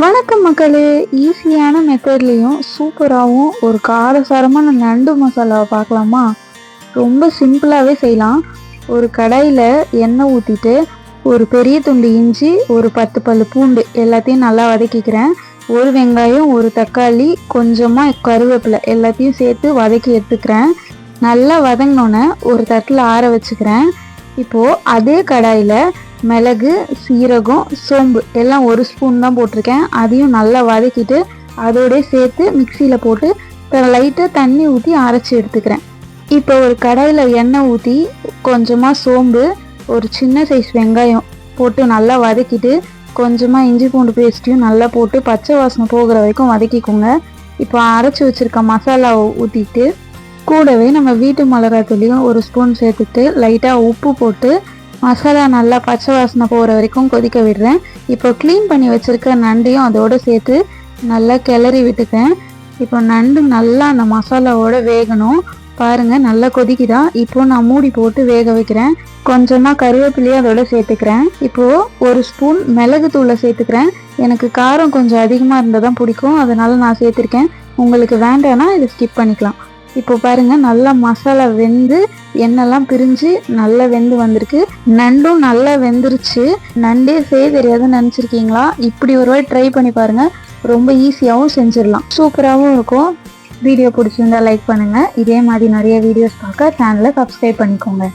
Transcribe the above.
வணக்கம் மக்களே. ஈஸியான மெத்தட்லேயும் சூப்பராகவும் ஒரு காரசாரமான நண்டு மசாலாவை பார்க்கலாமா? ரொம்ப சிம்பிளாகவே செய்யலாம். ஒரு கடாயில் எண்ணெய் ஊற்றிட்டு ஒரு பெரிய துண்டு இஞ்சி ஒரு பத்து பல்லு பூண்டு எல்லாத்தையும் நல்லா வதக்கிக்கிறேன். ஒரு வெங்காயம் ஒரு தக்காளி கொஞ்சமாக கருவேப்பிலை எல்லாத்தையும் சேர்த்து வதக்கி எடுத்துக்கிறேன். நல்லா வதங்கினோன்னே ஒரு தட்டில் ஆற வச்சுக்கிறேன். இப்போது அதே கடாயில் மிளகு சீரகம் சோம்பு எல்லாம் ஒரு ஸ்பூன் தான் போட்டிருக்கேன். அதையும் நல்லா வதக்கிட்டு அதோடய சேர்த்து மிக்சியில் போட்டு லைட்டாக தண்ணி ஊற்றி அரைச்சி எடுத்துக்கிறேன். இப்போ ஒரு கடாயில் எண்ணெய் ஊற்றி கொஞ்சமாக சோம்பு ஒரு சின்ன சைஸ் வெங்காயம் போட்டு நல்லா வதக்கிட்டு கொஞ்சமாக இஞ்சி பூண்டு பேஸ்ட்டையும் நல்லா போட்டு பச்சை வாசனை போகிற வரைக்கும் வதக்கிக்கோங்க. இப்போ அரைச்சி வச்சுருக்க மசாலாவை ஊற்றிட்டு கூடவே நம்ம வீட்டு மிளகாத்தூளியும் ஒரு ஸ்பூன் சேர்த்துட்டு லைட்டாக உப்பு போட்டு மசாலா நல்லா பச்சை வாசனை போகிற வரைக்கும் கொதிக்க விடுறேன். இப்போ க்ளீன் பண்ணி வச்சுருக்க நண்டையும் அதோடு சேர்த்து நல்லா கிளறி விட்டுக்கிறேன் இப்போ நண்டு நல்லா அந்த மசாலாவோட வேகணும். பாருங்கள் நல்லா கொதிக்குதா? இப்போ நான் மூடி போட்டு வேக வைக்கிறேன். கொஞ்சமாக கருவேப்பிலையும் அதோட சேர்த்துக்கிறேன். இப்போது ஒரு ஸ்பூன் மிளகு தூளை சேர்த்துக்கிறேன். எனக்கு காரம் கொஞ்சம் அதிகமாக இருந்தால் தான் பிடிக்கும். அதனால் நான் சேர்த்துருக்கேன். உங்களுக்கு வேண்டாம்னா இதை ஸ்கிப் பண்ணிக்கலாம். இப்போ பாருங்க நல்லா மசாலா வெந்து எண்ணெய்லாம் பிரிஞ்சு நல்லா வெந்து வந்திருக்கு. நண்டும் நல்லா வெந்துருச்சு. நண்டே செய்ய தெரியாதுன்னு நினச்சிருக்கீங்களா? இப்படி ஒரு வாட்டி ட்ரை பண்ணி பாருங்க. ரொம்ப ஈஸியாகவும் செஞ்சிடலாம். சூப்பராகவும் இருக்கும். வீடியோ பிடிச்சிருந்தா லைக் பண்ணுங்கள் இதே மாதிரி நிறைய வீடியோஸ் பார்க்க சேனலை சப்ஸ்கிரைப் பண்ணிக்கோங்க.